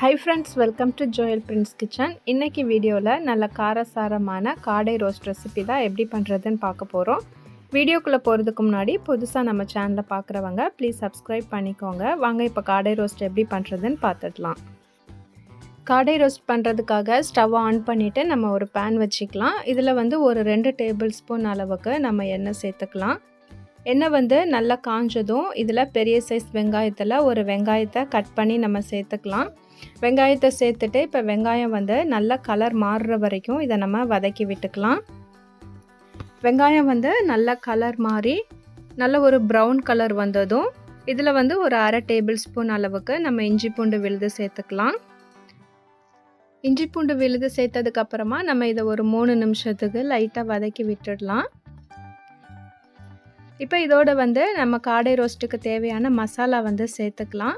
Hi friends welcome to Joel Prince kitchen இன்றைக்கி வீடியோவில் நல்ல காரசாரமான காடை ரோஸ்ட் ரெசிபி தான் எப்படி பண்ணுறதுன்னு பார்க்க போகிறோம் வீடியோக்குள்ளே போகிறதுக்கு முன்னாடி புதுசாக நம்ம சேனலில் பார்க்குறவங்க ப்ளீஸ் சப்ஸ்கிரைப் பண்ணிக்கோங்க. வாங்க இப்போ காடை ரோஸ்ட் எப்படி பண்ணுறதுன்னு பார்த்துடலாம். காடை ரோஸ்ட் பண்ணுறதுக்காக ஸ்டவ் ஆன் பண்ணிவிட்டு நம்ம ஒரு பேன் வச்சுக்கலாம். இதில் வந்து ஒரு ரெண்டு டேபிள் ஸ்பூன் அளவுக்கு நம்ம எண்ணெய் சேர்த்துக்கலாம். எண்ணெய் வந்து நல்லா காஞ்சதும் இதில் பெரிய சைஸ் வெங்காயத்தில் ஒரு வெங்காயத்தை கட் பண்ணி நம்ம சேர்த்துக்கலாம். வெங்காயத்தை சேர்த்துட்டு இப்போ வெங்காயம் வந்து நல்ல கலர் மாறுற வரைக்கும் இதை நம்ம வதக்கி விட்டுக்கலாம். வெங்காயம் வந்து நல்ல கலர் மாறி நல்ல ஒரு ப்ரௌன் கலர் வந்ததும் இதில் வந்து ஒரு அரை டேபிள் ஸ்பூன் அளவுக்கு நம்ம இஞ்சி பூண்டு விழுது சேர்த்துக்கலாம். இஞ்சி பூண்டு விழுது சேர்த்ததுக்கப்புறமா நம்ம இதை ஒரு மூணு நிமிஷத்துக்கு லைட்டாக வதக்கி விட்டுடலாம். இப்போ இதோட வந்து நம்ம காடை ரோஸ்ட்டுக்கு தேவையான மசாலா வந்து சேர்த்துக்கலாம்.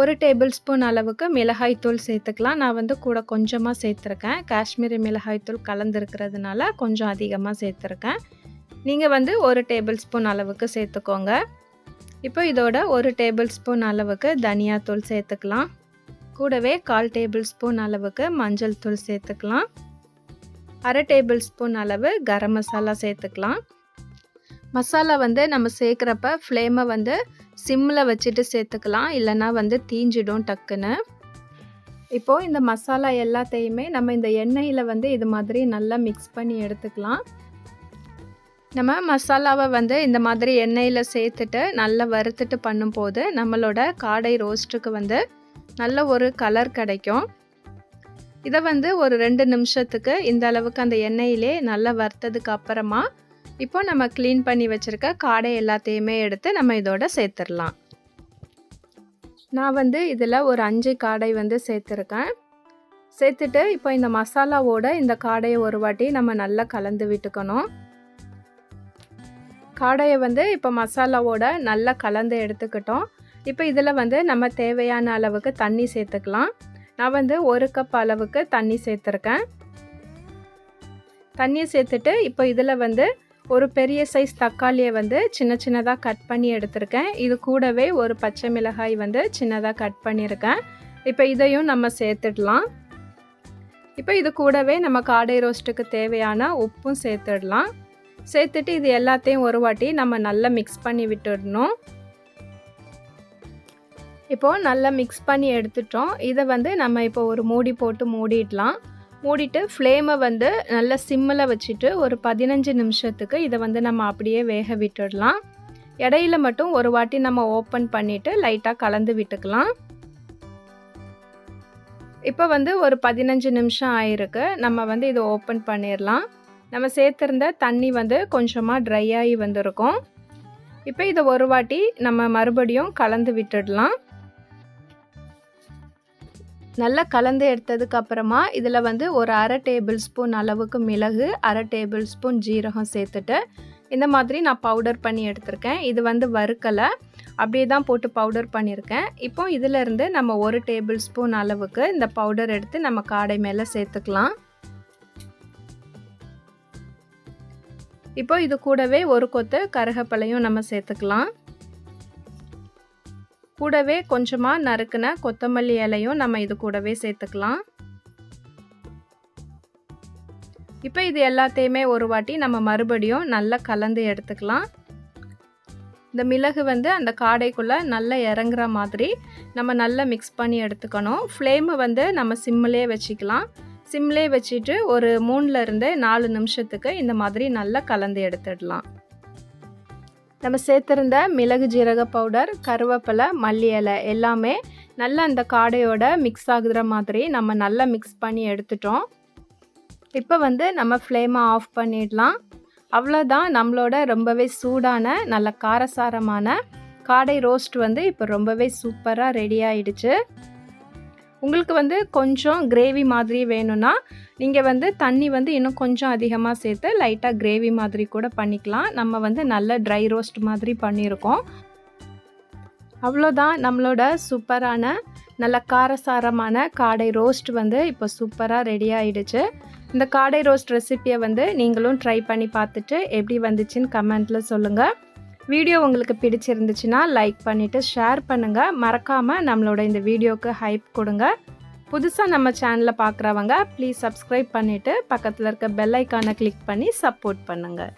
ஒரு டேபிள் ஸ்பூன் அளவுக்கு மிளகாய்த்தூள் சேர்த்துக்கலாம். நான் வந்து கூட கொஞ்சமாக சேர்த்துருக்கேன். காஷ்மீரி மிளகாய்த்தூள் கலந்துருக்கிறதுனால கொஞ்சம் அதிகமாக சேர்த்துருக்கேன். நீங்கள் வந்து ஒரு டேபிள் ஸ்பூன் அளவுக்கு சேர்த்துக்கோங்க. இப்போ இதோட ஒரு டேபிள் ஸ்பூன் அளவுக்கு தனியாத்தூள் சேர்த்துக்கலாம். கூடவே கால் டேபிள் ஸ்பூன் அளவுக்கு மஞ்சள் தூள் சேர்த்துக்கலாம். அரை டேபிள் ஸ்பூன் அளவு கரம் மசாலா சேர்த்துக்கலாம். மசாலா வந்து நம்ம சேர்க்குறப்ப ஃப்ளேமை வந்து சிம்மில் வச்சுட்டு சேர்த்துக்கலாம். இல்லைனா வந்து தீஞ்சிடும் டக்குன்னு. இப்போது இந்த மசாலா எல்லாத்தையுமே நம்ம இந்த எண்ணெயில் வந்து இது மாதிரி நல்லா மிக்ஸ் பண்ணி எடுத்துக்கலாம். நம்ம மசாலாவை வந்து இந்த மாதிரி எண்ணெயில் சேர்த்துட்டு நல்லா வறுத்துட்டு பண்ணும்போது நம்மளோட காடை ரோஸ்ட்டுக்கு வந்து நல்ல ஒரு கலர் கிடைக்கும். இதை வந்து ஒரு ரெண்டு நிமிஷத்துக்கு இந்த அளவுக்கு அந்த எண்ணெயிலே நல்லா வறுத்ததுக்கு அப்புறமா இப்போ நம்ம க்ளீன் பண்ணி வச்சுருக்க காடை எல்லாத்தையுமே எடுத்து நம்ம இதோட சேர்த்துடலாம். நான் வந்து இதில் ஒரு அஞ்சு காடை வந்து சேர்த்துருக்கேன். சேர்த்துட்டு இப்போ இந்த மசாலாவோட இந்த காடையை ஒரு வாட்டி நம்ம நல்லா கலந்து விட்டுக்கணும். காடையை வந்து இப்போ மசாலாவோட நல்லா கலந்து எடுத்துக்கிட்டோம். இப்போ இதில் வந்து நம்ம தேவையான அளவுக்கு தண்ணி சேர்த்துக்கலாம். நான் வந்து ஒரு கப் அளவுக்கு தண்ணி சேர்த்துருக்கேன். தண்ணியை சேர்த்துட்டு இப்போ இதில் வந்து ஒரு பெரிய சைஸ் தக்காளியை வந்து சின்ன சின்னதாக கட் பண்ணி எடுத்திருக்கேன். இது கூடவே ஒரு பச்சை மிளகாய் வந்து சின்னதாக கட் பண்ணியிருக்கேன். இப்போ இதையும் நம்ம சேர்த்துடலாம். இப்போ இது கூடவே நம்ம காடை ரோஸ்ட்டுக்கு தேவையான உப்பும் சேர்த்துடலாம். சேர்த்துட்டு இது எல்லாத்தையும் ஒரு வாட்டி நம்ம நல்லா மிக்ஸ் பண்ணி விட்டுடணும். இப்போது நல்லா மிக்ஸ் பண்ணி எடுத்துட்டோம். இதை வந்து நம்ம இப்போ ஒரு மூடி போட்டு மூடிடலாம். மூடிட்டு ஃப்ளேமை வந்து நல்லா சிம்மில் வச்சுட்டு ஒரு பதினஞ்சு நிமிஷத்துக்கு இதை வந்து நம்ம அப்படியே வேக விட்டுடலாம். இடையில மட்டும் ஒரு வாட்டி நம்ம ஓப்பன் பண்ணிவிட்டு லைட்டாக கலந்து விட்டுக்கலாம். இப்போ வந்து ஒரு பதினஞ்சு நிமிஷம் ஆயிருக்கு. நம்ம வந்து இதை ஓப்பன் பண்ணிடலாம். நம்ம சேர்த்துருந்த தண்ணி வந்து கொஞ்சமாக ட்ரை ஆகி வந்திருக்கும். இப்போ இதை ஒரு வாட்டி நம்ம மறுபடியும் கலந்து விட்டுடலாம். நல்லா கலந்து எடுத்ததுக்கு அப்புறமா இதில் வந்து ஒரு அரை டேபிள் ஸ்பூன் அளவுக்கு மிளகு அரை டேபிள் ஸ்பூன் ஜீரகம் சேர்த்துட்டு இந்த மாதிரி நான் பவுடர் பண்ணி எடுத்திருக்கேன். இது வந்து வறுக்கலை. அப்படியே தான் போட்டு பவுடர் பண்ணியிருக்கேன். இப்போ இதிலேருந்து நம்ம ஒரு டேபிள் ஸ்பூன் அளவுக்கு இந்த பவுடர் எடுத்து நம்ம காடை மேலே சேர்த்துக்கலாம். இப்போ இது கூடவே ஒரு கொத்து கருகப்பலையும் நம்ம சேர்த்துக்கலாம். கூடவே கொஞ்சமாக நறுக்குன கொத்தமல்லி இலையும் நம்ம இது கூடவே சேர்த்துக்கலாம். இப்போ இது எல்லாத்தையுமே ஒரு வாட்டி நம்ம மறுபடியும் நல்லா கலந்து எடுத்துக்கலாம். இந்த மிளகு வந்து அந்த காடைக்குள்ளே நல்லா இறங்குற மாதிரி நம்ம நல்லா மிக்ஸ் பண்ணி எடுத்துக்கணும். ஃப்ளேமு வந்து நம்ம சிம்மிலே வச்சுக்கலாம். சிம்லே வச்சுட்டு ஒரு மூணுலேருந்து நாலு நிமிஷத்துக்கு இந்த மாதிரி நல்லா கலந்து எடுத்துடலாம். நம்ம சேர்த்துருந்த மிளகு ஜீரக பவுடர் கருவேப்பிலை மல்லி இலை எல்லாமே நல்லா அந்த காடையோட மிக்ஸ் ஆகுற மாதிரி நம்ம நல்லா மிக்ஸ் பண்ணி எடுத்துட்டோம். இப்போ வந்து நம்ம ஃப்ளேமை ஆஃப் பண்ணிடலாம். அவ்வளோதான் நம்மளோட ரொம்பவே சூடான நல்ல காரசாரமான காடை ரோஸ்ட் வந்து இப்போ ரொம்பவே சூப்பராக ரெடி ஆயிடுச்சு. உங்களுக்கு வந்து கொஞ்சம் கிரேவி மாதிரி வேணும்னா நீங்கள் வந்து தண்ணி வந்து இன்னும் கொஞ்சம் அதிகமாக சேர்த்து லைட்டாக கிரேவி மாதிரி கூட பண்ணிக்கலாம். நம்ம வந்து நல்ல ட்ரை ரோஸ்ட் மாதிரி பண்ணியிருக்கோம். அவ்வளோதான். நம்மளோட சூப்பரான நல்ல காரசாரமான காடை ரோஸ்ட் வந்து இப்போ சூப்பராக ரெடி ஆகிடுச்சு இந்த காடை ரோஸ்ட் ரெசிப்பியை வந்து நீங்களும் ட்ரை பண்ணி பார்த்துட்டு எப்படி வந்துச்சுன்னு கமெண்ட்டில் சொல்லுங்கள் வீடியோ உங்களுக்கு பிடிச்சிருந்துச்சுன்னா லைக் பண்ணிவிட்டு ஷேர் பண்ணுங்கள் மறக்காமல் நம்மளோட இந்த வீடியோவுக்கு ஹைப் கொடுங்க. புதுசாக நம்ம சேனலை பார்க்குறவங்க ப்ளீஸ் சப்ஸ்கிரைப் பண்ணிவிட்டு பக்கத்தில் இருக்க பெல் ஐக்கானை கிளிக் பண்ணி சப்போர்ட் பண்ணுங்கள்